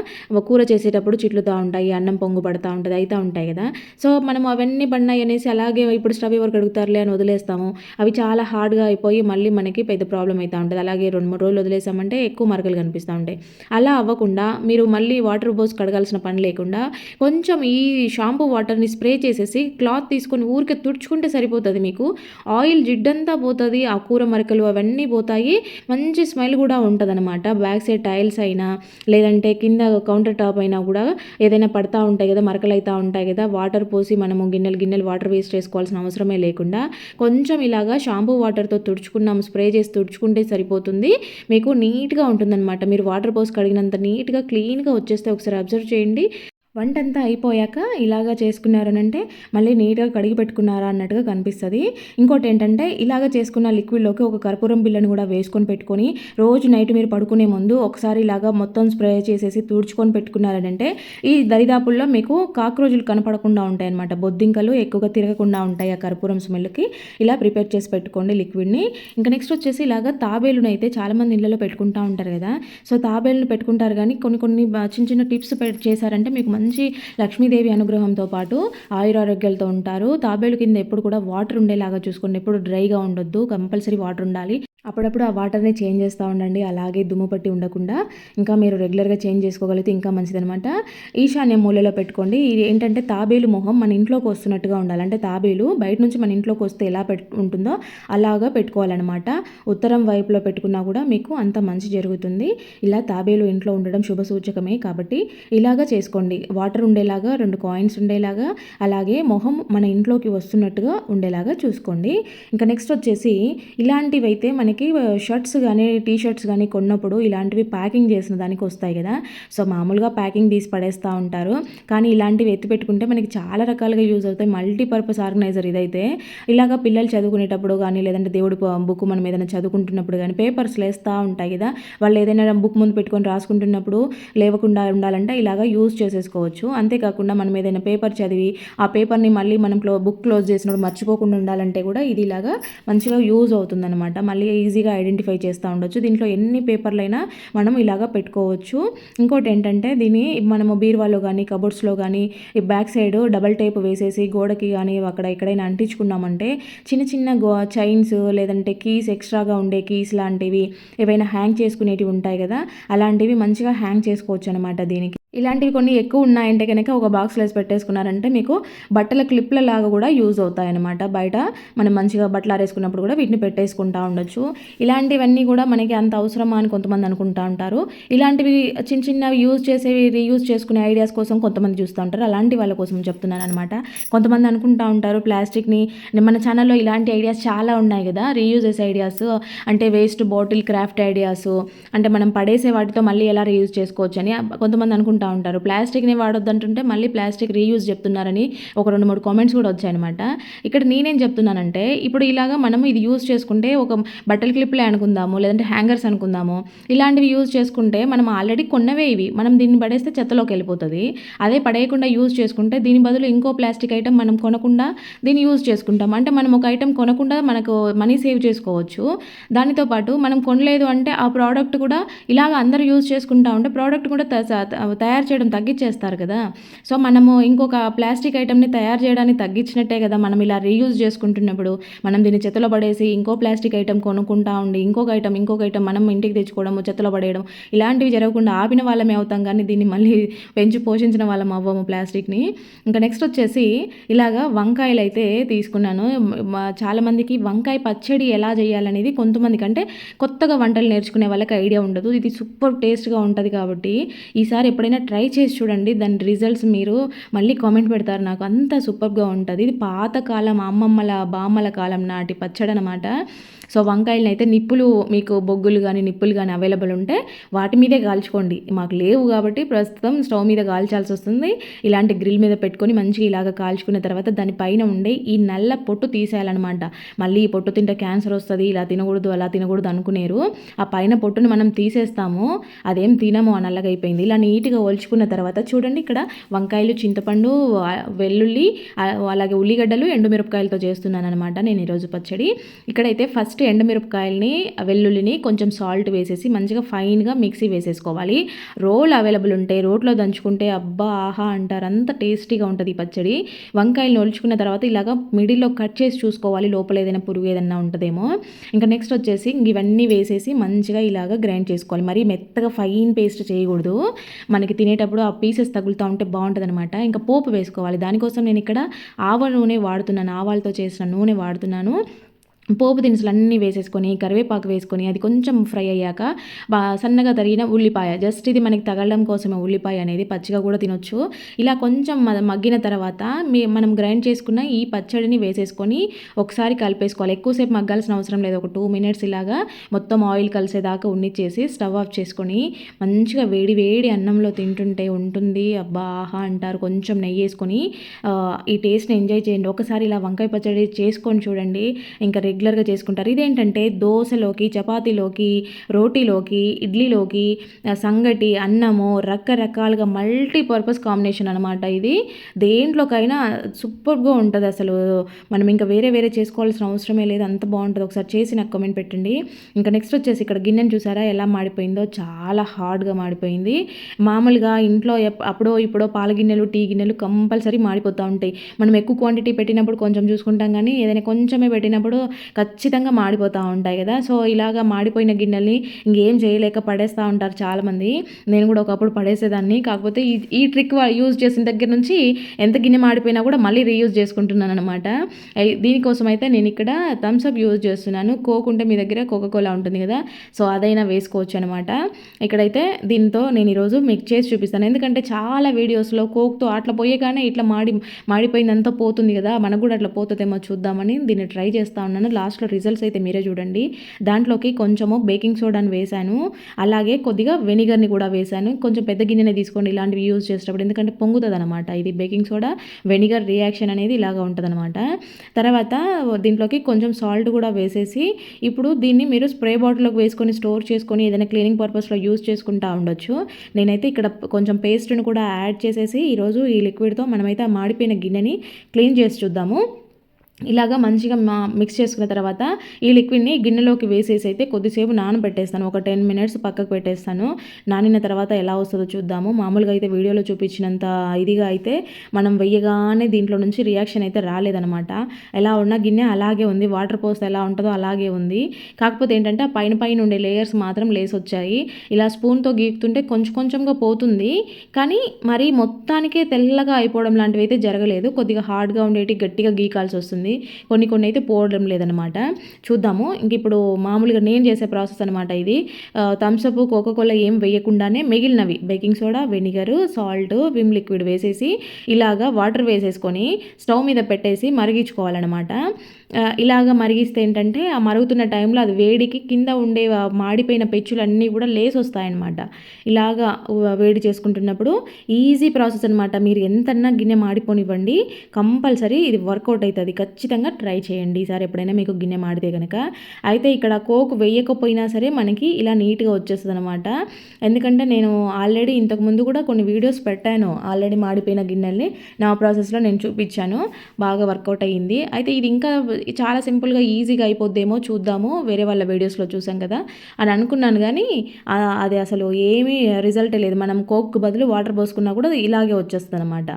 Speaker 1: కూర చేసేటప్పుడు చిట్లుతూ ఉంటాయి. అన్నం పొంగు పడతా ఉంటుంది అవుతూ ఉంటాయి కదా. సో మనం అవన్నీ పడినాయి అనేసి అలాగే ఇప్పుడు స్టవ్ ఎవరికి అడుగుతారులే అని వదిలేస్తాము. అవి చాలా హార్డ్గా అయిపోయి మళ్ళీ మనకి పెద్ద ప్రాబ్లం అవుతూ ఉంటుంది. అలాగే రెండు మూడు రోజులు వదిలేసామంటే ఎక్కువ మరకలు కనిపిస్తూ ఉంటాయి. అలా అవ్వకుండా మీరు మళ్ళీ వాటర్ పోసి కడగాల్సిన పని లేకుండా కొంచెం ఈ షాంపూ వాటర్ని స్ప్రే చేసేసి క్లాత్ తీసుకొని ఊరికే తుడుచుకుంటే సరిపోతుంది మీకు. ఆయిల్ జిడ్డంతా పోతుంది ఆ కూర మరకలు అవన్నీ పోతాయి. మంచి స్మెల్ కూడా ఉంటుంది అనమాట బ్యాక్ సైడ్ టైల్స్ అయినా లేదంటే కింద కౌంటర్ టాప్ అయినా కూడా ఏదైనా పడతా ఉంటాయి కదా మరకలు అవుతూ ఉంటాయి కదా వాటర్ పోసి మనము గిన్నెలు గిన్నెలు వాటర్ వేస్ట్ చేసుకోవాల్సిన అవసరమే లేకుండా కొంచెం ఇలాగా షాంపూ వాటర్తో తుడుచుకున్నాము స్ప్రే చేసి తుడుచుకుంటే సరిపోతుంది. మీకు నీట్గా ఉంటుందన్నమాట. మీరు వాటర్ పోసి కడిగినంత నీట్గా క్లీన్గా వచ్చేస్తే ఒకసారి అబ్జర్వ్ చేయండి. వంట అంతా అయిపోయాక ఇలాగా చేసుకున్నారనంటే మళ్ళీ నీట్గా కడిగి పెట్టుకున్నారా అన్నట్టుగా కనిపిస్తుంది. ఇంకోటి ఏంటంటే ఇలాగ చేసుకున్న లిక్విడ్లోకి ఒక కర్పూరం బిల్లను కూడా వేసుకొని పెట్టుకొని రోజు నైట్ మీరు పడుకునే ముందు ఒకసారి ఇలాగా మొత్తం స్ప్రే చేసేసి తుడుచుకొని పెట్టుకున్నారనంటే ఈ దరిదాపుల్లో మీకు కాక్రోజులు కనపడకుండా ఉంటాయి అనమాట బొద్దింకలు ఎక్కువగా తిరగకుండా ఉంటాయి ఆ కర్పూరం స్మెల్కి. ఇలా ప్రిపేర్ చేసి పెట్టుకోండి లిక్విడ్ని. ఇంకా నెక్స్ట్ వచ్చేసి ఇలాగ తాబేలును అయితే చాలామంది ఇళ్ళలో పెట్టుకుంటూ ఉంటారు కదా. సో తాబేలును పెట్టుకుంటారు కానీ కొన్ని కొన్ని చిన్న చిన్న టిప్స్ చేశారంటే మీకు మంచి మంచి లక్ష్మీదేవి అనుగ్రహంతో పాటు ఆయురారోగ్యాలతో ఉంటారు. తాబేలు కింద ఎప్పుడు కూడా వాటర్ ఉండేలాగా చూసుకోండి. ఎప్పుడు డ్రైగా ఉండొద్దు. కంపల్సరీ వాటర్ ఉండాలి. అప్పుడప్పుడు ఆ వాటర్ని చేంజ్ చేస్తూ ఉండండి. అలాగే దుమ్ము పట్టి ఉండకుండా ఇంకా మీరు రెగ్యులర్గా చేంజ్ చేసుకోగలిగితే ఇంకా మంచిదనమాట ఈశాన్య మూలలో పెట్టుకోండి. ఇది ఏంటంటే తాబేలు మొహం మన ఇంట్లోకి వస్తున్నట్టుగా ఉండాలి. అంటే తాబేలు బయట నుంచి మన ఇంట్లోకి వస్తే ఎలా పెట్టు ఉంటుందో అలాగా పెట్టుకోవాలన్నమాట. ఉత్తరం వైపులో పెట్టుకున్నా కూడా మీకు అంత మంచి జరుగుతుంది. ఇలా తాబేలు ఇంట్లో ఉండడం శుభ సూచకమే కాబట్టి ఇలాగా చేసుకోండి. వాటర్ ఉండేలాగా రెండు కాయిన్స్ ఉండేలాగా అలాగే మొహం మన ఇంట్లోకి వస్తున్నట్టుగా ఉండేలాగా చూసుకోండి. ఇంకా నెక్స్ట్ వచ్చేసి ఇలాంటివి అయితే మనకి షర్ట్స్ కానీ టీ షర్ట్స్ కానీ కొన్నప్పుడు ఇలాంటివి ప్యాకింగ్ చేసిన దానికి వస్తాయి కదా. సో మామూలుగా ప్యాకింగ్ తీసి పడేస్తూ ఉంటారు. కానీ ఇలాంటివి ఎత్తి పెట్టుకుంటే మనకి చాలా రకాలుగా యూజ్ అవుతాయి. మల్టీపర్పస్ ఆర్గనైజర్ ఇదైతే. ఇలాగ పిల్లలు చదువుకునేటప్పుడు కానీ లేదంటే దేవుడి బుక్ మనం ఏదైనా చదువుకుంటున్నప్పుడు కానీ పేపర్స్ వేస్తూ ఉంటాయి కదా. వాళ్ళు ఏదైనా బుక్ ముందు పెట్టుకొని రాసుకుంటున్నప్పుడు లేవకుండా ఉండాలంటే ఇలాగ యూజ్ చేసుకోవచ్చు. అంతేకాకుండా మనం ఏదైనా పేపర్ చదివి ఆ పేపర్ని మళ్ళీ మనం క్లో బుక్ క్లోజ్ చేసినప్పుడు మర్చిపోకుండా ఉండాలంటే కూడా ఇది ఇలాగా మంచిగా యూజ్ అవుతుందన్నమాట. మళ్ళీ ఈజీగా ఐడెంటిఫై చేస్తూ ఉండొచ్చు. దీంట్లో ఎన్ని పేపర్లైనా మనం ఇలాగ పెట్టుకోవచ్చు. ఇంకోటి ఏంటంటే దీన్ని మనము బీరువాలో కానీ కబోర్డ్స్లో కానీ ఈ బ్యాక్ సైడ్ డబల్ టేప్ వేసేసి గోడకి కానీ అక్కడ ఎక్కడైనా అంటించుకున్నామంటే చిన్న చిన్న గో చైన్స్ లేదంటే కీస్ ఎక్స్ట్రాగా ఉండే కీస్ లాంటివి ఏవైనా హ్యాంగ్ చేసుకునేటివి ఉంటాయి కదా అలాంటివి మంచిగా హ్యాంగ్ చేసుకోవచ్చు అనమాట దీనికి. ఇలాంటివి కొన్ని ఎక్కువ ఉన్నాయంటే కనుక ఒక బాక్స్లో వేసి పెట్టేసుకున్నారంటే మీకు బట్టల క్లిప్ల లాగా కూడా యూజ్ అవుతాయి అనమాట బయట మనం మంచిగా బట్టలు ఆరేసుకున్నప్పుడు కూడా వీటిని పెట్టేసుకుంటా ఉండొచ్చు. ఇలాంటివన్నీ కూడా మనకి అంత అవసరమా అని కొంతమంది అనుకుంటా ఉంటారు. ఇలాంటివి చిన్న చిన్నవి యూజ్ చేసేవి రీయూజ్ చేసుకునే ఐడియాస్ కోసం కొంతమంది చూస్తూ ఉంటారు. అలాంటి వాళ్ళ కోసం చెప్తున్నాను అనమాట కొంతమంది అనుకుంటా ఉంటారు ప్లాస్టిక్ని మన ఛానల్లో ఇలాంటి ఐడియాస్ చాలా ఉన్నాయి కదా. రీయూజెస్ ఐడియాస్ అంటే వేస్ట్ బాటిల్ క్రాఫ్ట్ ఐడియాస్ అంటే మనం పడేసే వాటితో మళ్ళీ ఎలా రీయూజ్ చేసుకోవచ్చు అని కొంతమంది అనుకుంటా చెప్తూ ఉంటారు. ప్లాస్టిక్ని వాడొద్దంటుంటే మళ్ళీ ప్లాస్టిక్ రీయూజ్ చెప్తున్నారని ఒక రెండు మూడు కామెంట్స్ కూడా వచ్చాయన్నమాట. ఇక్కడ నేనేం చెప్తున్నానంటే ఇప్పుడు ఇలాగా మనం ఇది యూజ్ చేసుకుంటే ఒక బట్టల క్లిప్లే అనుకుందాము లేదంటే హ్యాంగర్స్ అనుకుందాము ఇలాంటివి యూజ్ చేసుకుంటే మనం ఆల్రెడీ కొన్నవే ఇవి. మనం దీన్ని పడేస్తే చెత్తలోకి వెళ్ళిపోతుంది. అదే పడేయకుండా యూజ్ చేసుకుంటే దీని బదులు ఇంకో ప్లాస్టిక్ ఐటమ్ మనం కొనకుండా దీన్ని యూజ్ చేసుకుంటాం. అంటే మనం ఒక ఐటెం కొనకుండా మనకు మనీ సేవ్ చేసుకోవచ్చు. దానితో పాటు మనం కొనలేదు అంటే ఆ ప్రోడక్ట్ కూడా ఇలాగ అందరూ యూజ్ చేసుకుంటా ఉంటే ప్రోడక్ట్ కూడా తయారు తయారు చేయడం తగ్గించేస్తారు కదా. సో మనము ఇంకొక ప్లాస్టిక్ ఐటెంని తయారు చేయడానికి తగ్గించినట్టే కదా మనం ఇలా రీయూజ్ చేసుకుంటున్నప్పుడు. మనం దీన్ని చెత్తలో పడేసి ఇంకో ప్లాస్టిక్ ఐటెం కొనుక్కుంటా ఉండి ఇంకొక ఐటెం ఇంకొక ఐటమ్ మనం ఇంటికి తెచ్చుకోవడము చెత్తలో పడేయడం ఇలాంటివి జరగకుండా ఆపిన వాళ్ళమే అవుతాం కానీ దీన్ని మళ్ళీ పెంచి పోషించిన వాళ్ళం అవ్వము ప్లాస్టిక్ని. ఇంకా నెక్స్ట్ వచ్చేసి ఇలాగా వంకాయలు అయితే తీసుకున్నాను చాలామందికి వంకాయ పచ్చడి ఎలా చేయాలనేది కొంతమందికి అంటే కొత్తగా వంటలు నేర్చుకునే వాళ్ళకి ఐడియా ఉండదు. ఇది సూపర్ టేస్ట్గా ఉంటుంది కాబట్టి ఈసారి ఎప్పుడైనా ట్రై చేసి చూడండి. దాని రిజల్ట్స్ మీరు మళ్ళీ కామెంట్ పెడతారు. నాకు అంత సూపర్గా ఉంటుంది. ఇది పాతకాలం అమ్మమ్మల బామ్మల కాలం నాటి పచ్చడి అనమాట సో వంకాయలను అయితే నిప్పులు మీకు బొగ్గులు కానీ నిప్పులు కానీ అవైలబుల్ ఉంటే వాటి మీదే కాల్చుకోండి. మాకు లేవు కాబట్టి ప్రస్తుతం స్టవ్ మీద కాల్చాల్సి వస్తుంది. ఇలాంటి గ్రిల్ మీద పెట్టుకొని మంచిగా ఇలాగ కాల్చుకున్న తర్వాత దానిపైన ఉండే ఈ నల్ల పొట్టు తీసేయాలన్నమాట. మళ్ళీ ఈ పొట్టు తింటే క్యాన్సర్ వస్తుంది ఇలా తినకూడదు అలా తినకూడదు అనుకునేరు. ఆ పైన పొట్టును మనం తీసేస్తాము. అదేం తినము ఆ నల్లగా అయిపోయింది. ఇలా నీట్గా ఒలుచుకున్న తర్వాత చూడండి ఇక్కడ వంకాయలు చింతపండు వెల్లుల్లి అలాగే ఉల్లిగడ్డలు ఎండుమిరపకాయలతో చేస్తున్నాను అనమాట నేను ఈరోజు పచ్చడి. ఇక్కడైతే ఫస్ట్ ఫస్ట్ ఎండుమిరపకాయలని వెల్లుల్లిని కొంచెం సాల్ట్ వేసేసి మంచిగా ఫైన్గా మిక్సీ వేసేసుకోవాలి. రోల్ అవైలబుల్ ఉంటే రోట్లో దంచుకుంటే అబ్బా ఆహా అంటారు. అంత టేస్టీగా ఉంటుంది ఈ పచ్చడి. వంకాయలు నొలుచుకున్న తర్వాత ఇలాగ మిడిల్లో కట్ చేసి చూసుకోవాలి. లోపల ఏదైనా పురుగు ఏదైనా ఉంటుందేమో. ఇంకా నెక్స్ట్ వచ్చేసి ఇవన్నీ వేసేసి మంచిగా ఇలాగ గ్రైండ్ చేసుకోవాలి. మరీ మెత్తగా ఫైన్ పేస్ట్ చేయకూడదు. మనకి తినేటప్పుడు ఆ పీసెస్ తగులుతూ ఉంటే బాగుంటుంది అనమాట ఇంకా పోపు వేసుకోవాలి. దానికోసం నేను ఇక్కడ ఆవ నూనె వాడుతున్నాను. ఆవాలతో చేసిన నూనె వాడుతున్నాను. పోపు దినుసులు అన్నీ వేసేసుకొని కరివేపాకు వేసుకొని అది కొంచెం ఫ్రై అయ్యాక సన్నగా తరిగిన ఉల్లిపాయ. జస్ట్ ఇది మనకి తగలడం కోసమే ఉల్లిపాయ అనేది పచ్చిగా కూడా తినొచ్చు. ఇలా కొంచెం మగ్గిన తర్వాత మీ మనం గ్రైండ్ చేసుకున్న ఈ పచ్చడిని వేసేసుకొని ఒకసారి కలిపేసుకోవాలి. ఎక్కువసేపు మగ్గాల్సిన అవసరం లేదు. ఒక టూ మినిట్స్ ఇలాగా మొత్తం ఆయిల్ కలిసేదాకా ఉండిచ్చేసి స్టవ్ ఆఫ్ చేసుకొని మంచిగా వేడి వేడి అన్నంలో తింటుంటే ఉంటుంది. అబ్బా ఆహా అంటారు. కొంచెం నెయ్యి వేసుకొని ఈ టేస్ట్ని ఎంజాయ్ చేయండి. ఒకసారి ఇలా వంకాయ పచ్చడి చేసుకొని చూడండి. ఇంకా రెగ్యులర్గా చేసుకుంటారు. ఇదేంటంటే దోశలోకి చపాతీలోకి రోటీలోకి ఇడ్లీలోకి సంగటి అన్నము రకరకాలుగా మల్టీపర్పస్ కాంబినేషన్ అనమాట ఇది. దేంట్లోకైనా సూపర్గా ఉంటుంది అసలు. మనం ఇంకా వేరే వేరే చేసుకోవాల్సిన అవసరమే లేదు. అంత బాగుంటుంది. ఒకసారి చేసి నాకు కమెంట్ పెట్టండి. ఇంకా నెక్స్ట్ వచ్చేసి ఇక్కడ గిన్నెను చూసారా? ఎలా మాడిపోయిందో చాలా హార్డ్గా మాడిపోయింది. మామూలుగా ఇంట్లో అప్పుడో ఇప్పుడో పాల గిన్నెలు టీ గిన్నెలు కంపల్సరీ మాడిపోతూ ఉంటాయి. మనం ఎక్కువ క్వాంటిటీ పెట్టినప్పుడు కొంచెం చూసుకుంటాం కానీ ఏదైనా కొంచెమే పెట్టినప్పుడు ఖచ్చితంగా మాడిపోతూ ఉంటాయి కదా. సో ఇలాగా మాడిపోయిన గిన్నెల్ని ఇంకేం చేయలేక పడేస్తూ ఉంటారు చాలామంది. నేను కూడా ఒకప్పుడు పడేసేదాన్ని. కాకపోతే ఈ ఈ ట్రిక్ యూజ్ చేసిన దగ్గర నుంచి ఎంత గిన్నె మాడిపోయినా కూడా మళ్ళీ రీయూజ్ చేసుకుంటున్నాను అనమాట దీనికోసం అయితే నేను ఇక్కడ థమ్స్అప్ యూజ్ చేస్తున్నాను. కోక్ ఉంటే మీ దగ్గర కోకోకోలా ఉంటుంది కదా. సో అదైనా వేసుకోవచ్చు అనమాట ఇక్కడైతే దీంతో నేను ఈరోజు మిక్స్ చేసి చూపిస్తాను. ఎందుకంటే చాలా వీడియోస్లో కోక్తో అట్లా పోయేగానే ఇట్లా మాడి మాడిపోయిందంతా పోతుంది కదా. మనకు కూడా అట్లా పోతుందేమో చూద్దామని దీన్ని ట్రై చేస్తూ ఉన్నాను. లాస్ట్లో రిజల్ట్స్ అయితే మీరే చూడండి. దాంట్లోకి కొంచెము బేకింగ్ సోడాని వేశాను. అలాగే కొద్దిగా వెనిగర్ని కూడా వేశాను. కొంచెం పెద్ద గిన్నెనే తీసుకోండి. ఇలాంటివి యూజ్ చేసేటప్పుడు ఎందుకంటే పొంగుతుంది అనమాట ఇది బేకింగ్ సోడా వెనిగర్ రియాక్షన్ అనేది ఇలాగా ఉంటుంది అనమాట తర్వాత దీంట్లోకి కొంచెం సాల్ట్ కూడా వేసేసి ఇప్పుడు దీన్ని మీరు స్ప్రే బాటిల్లోకి వేసుకొని స్టోర్ చేసుకొని ఏదైనా క్లీనింగ్ పర్పస్లో యూజ్ చేసుకుంటా ఉండొచ్చు. నేనైతే ఇక్కడ కొంచెం పేస్ట్ని కూడా యాడ్ చేసేసి ఈరోజు ఈ లిక్విడ్తో మనమైతే ఆ మాడిపోయిన గిన్నెని క్లీన్ చేసి చూద్దాము. ఇలాగా మంచిగా మా మిక్స్ చేసుకున్న తర్వాత ఈ లిక్విడ్ని గిన్నెలోకి వేసేసి అయితే కొద్దిసేపు నానబెట్టేస్తాను. ఒక టెన్ మినిట్స్ పక్కకు పెట్టేస్తాను. నానిన తర్వాత ఎలా వస్తుందో చూద్దాము. మామూలుగా అయితే వీడియోలో చూపించినంత ఇదిగా అయితే మనం వెయ్యగానే దీంట్లో నుంచి రియాక్షన్ అయితే రాలేదనమాట ఎలా ఉన్న గిన్నె అలాగే ఉంది. వాటర్ పోస్తే ఎలా ఉంటుందో అలాగే ఉంది. కాకపోతే ఏంటంటే ఆ పైన పైన ఉండే లేయర్స్ మాత్రం లేసి వచ్చాయి. ఇలా స్పూన్తో గీకుతుంటే కొంచెం కొంచెంగా పోతుంది. కానీ మరి మొత్తానికే తెల్లగా అయిపోవడం లాంటివి అయితే జరగలేదు. కొద్దిగా హార్డ్గా ఉండేటి గట్టిగా గీకాల్సి వస్తుంది. వస్తుంది. కొన్ని కొన్ని అయితే పోవడం లేదనమాట చూద్దాము. ఇంక ఇప్పుడు మామూలుగా నేను చేసే ప్రాసెస్ అనమాట ఇది. థమ్స్అప్ కోకోకోలా ఏం వేయకుండానే మిగిలినవి. Baking soda vinegar salt Vim liquid వేసేసి ఇలాగా వాటర్ వేసేసుకొని స్టవ్ మీద పెట్టేసి మరిగించుకోవాలన్నమాట. ఇలాగ మరిగిస్తే ఏంటంటే ఆ మరుగుతున్న టైంలో అది వేడికి కింద ఉండే మాడిపోయిన పెచ్చులు అన్నీ కూడా లేసి వస్తాయన్నమాట ఇలాగా వేడి చేసుకుంటున్నప్పుడు ఈజీ ప్రాసెస్ అనమాట మీరు ఎంతన్నా గిన్నె మాడిపోనివ్వండి. కంపల్సరీ ఇది వర్కౌట్ అవుతుంది. ఖచ్చితంగా ఖచ్చితంగా ట్రై చేయండి. ఈసారి ఎప్పుడైనా మీకు గిన్నె మాడితే కనుక అయితే ఇక్కడ కోక్ వేయకపోయినా సరే మనకి ఇలా నీట్గా వచ్చేస్తుంది అనమాట ఎందుకంటే నేను ఆల్రెడీ ఇంతకుముందు కూడా కొన్ని వీడియోస్ పెట్టాను. ఆల్రెడీ మాడిపోయిన గిన్నెల్ని నా ప్రాసెస్లో నేను చూపించాను. బాగా వర్కౌట్ అయ్యింది. అయితే ఇది ఇంకా చాలా సింపుల్గా ఈజీగా అయిపోద్దేమో చూద్దాము. వేరే వాళ్ళ వీడియోస్లో చూసాం కదా అని అనుకున్నాను కానీ అది అసలు ఏమీ రిజల్ట్ లేదు. మనం కోక్ బదులు వాటర్ పోసుకున్నా కూడా ఇలాగే వచ్చేస్తుంది అనమాట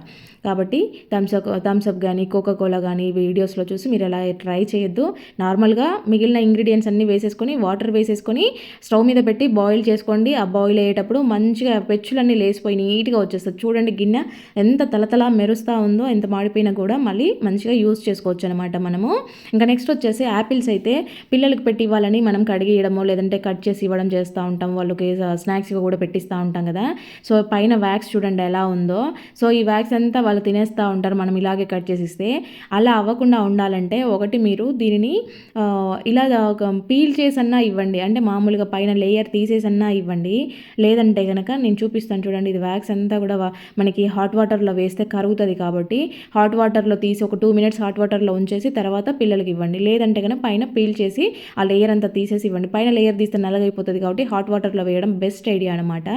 Speaker 1: కాబట్టి థమ్స్అప్ థమ్స్అప్ కానీ కోకోకోలా కానీ వీడియోస్లో చూసి మీరు ఎలా ట్రై చేయొద్దు. నార్మల్గా మిగిలిన ఇంగ్రీడియంట్స్ అన్నీ వేసేసుకొని వాటర్ వేసేసుకొని స్టవ్ మీద పెట్టి బాయిల్ చేసుకోండి. ఆ బాయిల్ అయ్యేటప్పుడు మంచిగా పెచ్చులన్నీ లేసిపోయి నీట్గా వచ్చేస్తుంది చూడండి గిన్నె ఎంత తలతల మెరుస్తూ ఉందో ఎంత మాడిపోయినా కూడా మళ్ళీ మంచిగా యూస్ చేసుకోవచ్చు అనమాట మనము. ఇంకా నెక్స్ట్ వచ్చేసి యాపిల్స్ అయితే పిల్లలకి పెట్టి ఇవ్వాలని మనం కడిగి ఇవ్వడమో లేదంటే కట్ చేసి ఇవ్వడం చేస్తూ ఉంటాం. వాళ్ళకి స్నాక్స్గా కూడా పెట్టిస్తూ ఉంటాం కదా. సో పైన వ్యాక్స్ చూడండి ఎలా ఉందో. సో ఈ వ్యాక్స్ అంతా వాళ్ళు తినేస్తూ ఉంటారు మనం ఇలాగే కట్ చేసిస్తే. అలా అవ్వకుండా ఉండాలంటే ఒకటి మీరు దీనిని ఇలా పీల్ చేసన్నా ఇవ్వండి. అంటే మామూలుగా పైన లేయర్ తీసేసన్నా ఇవ్వండి. లేదంటే కనుక నేను చూపిస్తాను చూడండి ఇది వ్యాక్స్ అంతా కూడా మనకి హాట్ వాటర్లో వేస్తే కరుగుతుంది కాబట్టి హాట్ వాటర్లో తీసి ఒక టూ మినిట్స్ హాట్ వాటర్లో ఉంచేసి తర్వాత పిల్లలకి ఇవ్వండి. లేదంటే కనుక పైన పీల్ చేసి ఆ లేయర్ అంతా తీసేసి ఇవ్వండి. పైన లేయర్ తీస్తే నల్లగైపోతుంది కాబట్టి హాట్ వాటర్లో వేయడం బెస్ట్ ఐడియా అనమాట